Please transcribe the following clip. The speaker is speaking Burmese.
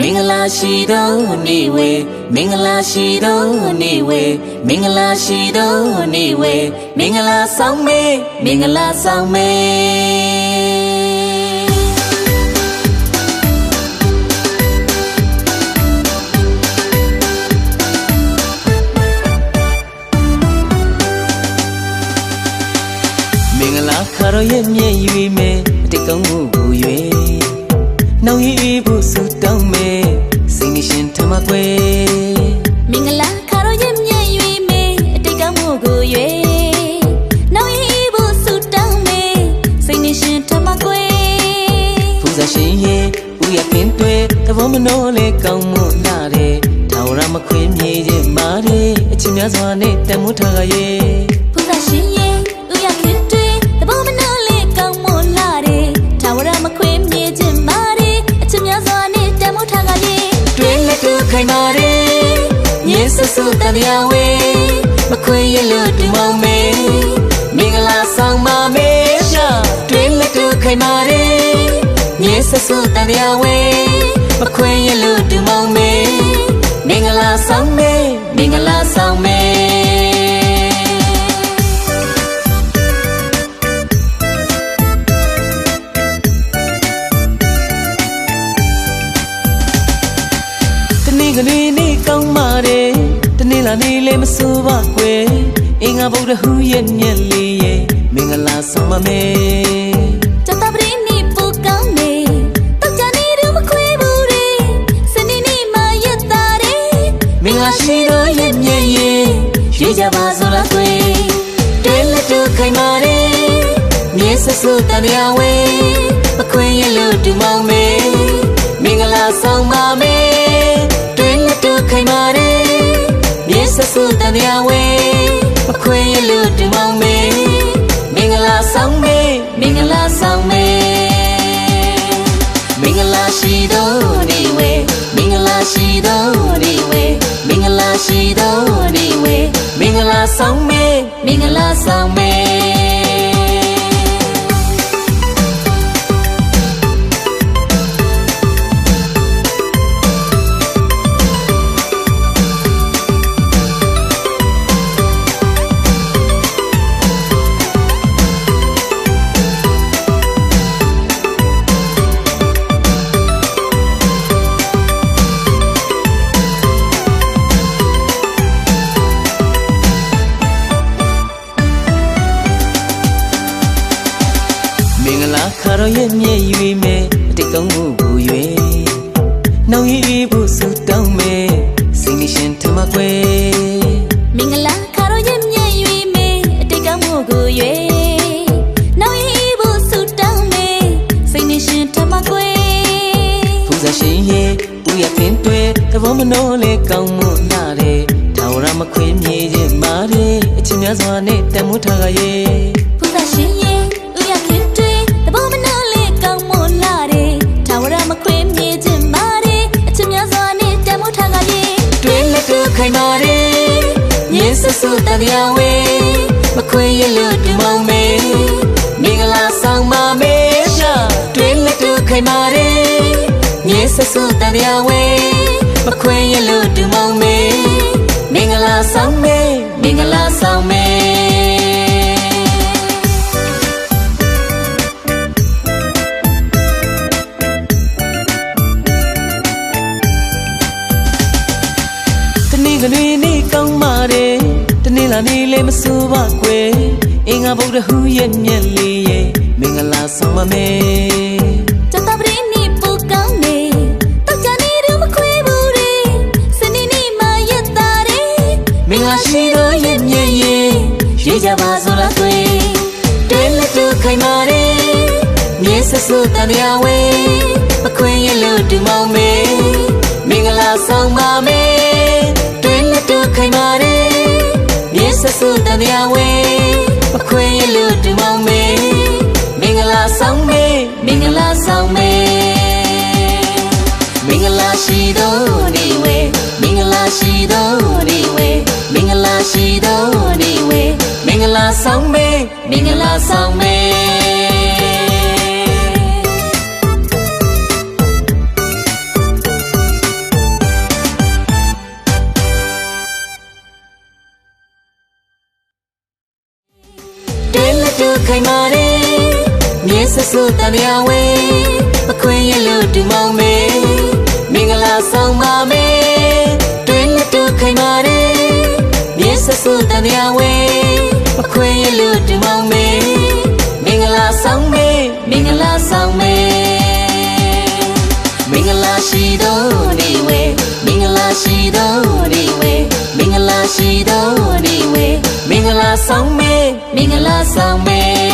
မင်္ဂလာရှိသောနေ့ဝေမင်္ဂလာရှိသောနေ့ဝေမင်္ဂလာရှိသောနေ့ဝေမင်္ဂလာဆောင်မေမင်္ဂလာဆောင်မေမင်္ဂလာခါတော့ရဲ့မြဲ့ရွေမယ်အတိတ်ကောင်းမှုကိုရွေနှောင်ရည်ဖို့ဆူတောင်း ကွယ်မင်္ဂလာခါတော့ရဲ့မြဲ့ရွေမေအတိတ်ကမှုကိုရွေနောက်ရင်ဖို့ဆူတောင်းမေစိတ်နေရှင်ထမကွယ်ဖူးစားရှင်ရဲ့ဦးရခင်တွေသဘောမနှောလဲကောင်းမှုလာတယ်ထာဝရမခွေမြေခြင်းမာတယ်အချင်းများစွာနဲ့တန်မိုးထားကရဲ့ ခိုင်ပါတယ်ညင်းဆဆူတန်တရားဝေမခွေရလို့ဒီမောင်မေမင်္ဂလာဆောင်ပါမေရှာတွင်လက်တူခိုင်ပါတယ်ညင်းဆဆူတန်တရားဝေမခွေရလို့ဒီမောင်မေမင်္ဂလာဆောင်မေမင်္ဂလာ တနေ့လာနေ့လည်းမစိုးပါကွယ်အင်္ဂါဗုဒ္ဓဟူရဲ့မြက်လေးရဲ့မင်္ဂလာဆောင်ပါမယ်ကြတပရင်းနေပူကောင်းနေတော့ကြနေရမခွေဘူးလေစနေနေ့မှရက်သားတယ်မင်္ဂလာရှိတော်ရဲ့မြက်ရဲ့ရေးကြပါစို့လားကွယ်တဲလက်တို့ခိုင်ပါတယ်မြဲဆဆူတန်တရားဝဲ လာရှိတော်နေဝဲမင်္ဂလာဆောင်မေမင်္ဂလာဆောင်မေ လာခါတော့ရဲ့မြဲ့ရွေမယ်အတိတ်ကောင်းမှုကိုရွေနှောင်ရည်ဖို့ဆူတောင်းမယ်စိတ်နေရှင်ထမကွယ်မင်္ဂလာခါတော့ရဲ့မြဲ့ရွေမေအတိတ်ကမှုကိုရွေနောက်ရင်ဖို့ဆူတောင်းမေစိတ်နေရှင်ထမကွယ်ဖူးစားရှင်ရဲ့ဦးရခင်တွေသဘောမနှောလဲကောင်းမှုလာတယ်ထာဝရမခွေမြေခြင်းမာတယ်အချင်းများစွာနဲ့တန်မိုးထားကရဲ့ င်းဆဆူတန်တရားဝဲမခွေရလို့ဒီမောင်မေမင်္ဂလာဆောင်ပါမေရှာတွင်လက်တူခိုင်ပါတယ်ညင်းဆဆူတန်တရားဝဲမခွေရလို့ဒီမောင်မေမင်္ဂလာဆောင်မေမင်္ဂလာဆောင်မေတနေ့ကလေးနေ့ကောင်းပါတယ်တနေ့ လာနေ့လည်းမစိုးပါကွယ်အင်္ဂါဗုဒ္ဓဟူရဲ့မြက်လေးရဲ့မင်္ဂလာဆောင်ပါမယ်ကြတပရင်းနေပူကောင်းနေတော့ကြနေရမခွေဘူးလေစနေနေ့မှရက်သားတယ်မင်္ဂလာရှိတော်ရဲ့မြက်ရဲ့ရေးကြပါစို့လားကွယ်တဲလက်တူခိုင်ပါတယ်မြဲဆဆူတန်တရားဝဲမခွင့်ရလို့ဒီမောင်မေမ တန်တရားဝဲမခွင့်ရလို့ဒီမောင်မေမင်္ဂလာဆောင်မေမင်္ဂလာဆောင်မေမင်္ဂလာရှိတော်နေဝေမင်္ဂလာရှိတော်နေဝေမင်္ဂလာရှိတော်နေဝေမင်္ဂလာဆောင်မေမင်္ဂ ခိုင်မာတယ်မြဲဆဆူတန်ရဝဲအခွင့်ရလို့တူမောင်မေမင်္ဂလာဆောင်ပါမေတွင်လက်တို့ခိုင်မာတယ်မြဲဆဆူတန်ရဝဲ ဆောင်မေမင်္ဂလာဆောင်မေ